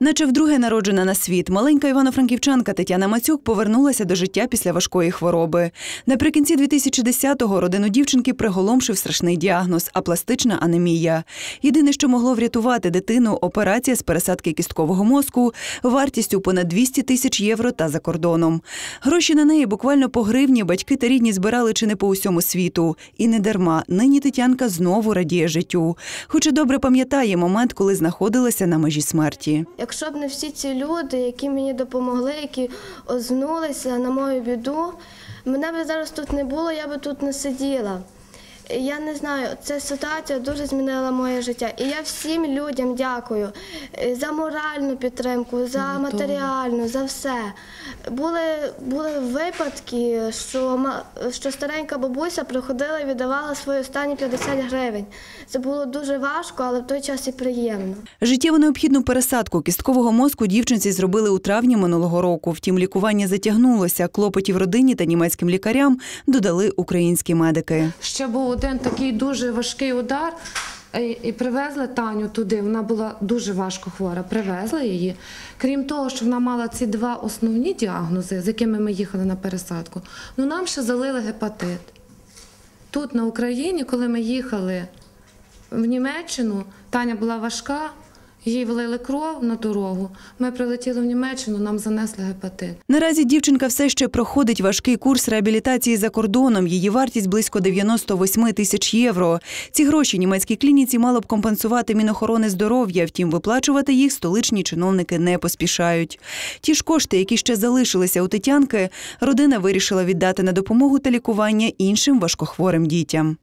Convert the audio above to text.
Наче вдруге народжена на світ, маленька івано-франківчанка Тетяна Мацюк повернулася до життя після важкої хвороби. Наприкінці 2010-го родину дівчинки приголомшив страшний діагноз апластична анемія. Єдине, що могло врятувати дитину, операція з пересадки кісткового мозку вартістю понад 200 тисяч євро та за кордоном. Гроші на неї буквально по гривні батьки та рідні збирали чи не по усьому світу. І не дарма нині Тетянка знову радіє життю, хоча добре пам'ятає момент, коли знаходилася на межі смерті. Якщо б не всі ці люди, які мені допомогли, які ознулися на мою біду, мене б зараз тут не було, я би тут не сиділа. Я не знаю, ця ситуація дуже змінила моє життя. І я всім людям дякую е, за моральну підтримку, за матеріальну, за все. Були, були випадки, що, ма- що старенька бабуся приходила і віддавала свої останні 50 гривень. Це було дуже важко, але в той час і приємно. Життєво необхідну пересадку кісткового мозку дівчинці зробили у травні минулого року. Втім, лікування затягнулося. Клопотів родині та німецьким лікарям додали українські медики. Ще був один такий дуже важкий удар. І і привезли Таню туди. Вона була дуже важко хвора. Привезли її. Крім того, що вона мала ці два основні діагнози, з якими ми їхали на пересадку, ну нам ще залили гепатит. Тут, на Україні, коли ми їхали в Німеччину, Таня була важка, їй влили кров на дорогу. Ми прилетіли в Німеччину, нам занесли гепатит. Наразі дівчинка все ще проходить важкий курс реабілітації за кордоном. Її вартість близько 98 тисяч євро. Ці гроші німецькій клініці мало б компенсувати Мінохорони здоров'я. Втім, виплачувати їх столичні чиновники не поспішають. Ті ж кошти, які ще залишилися у Тетянки, родина вирішила віддати на допомогу та лікування іншим важкохворим дітям.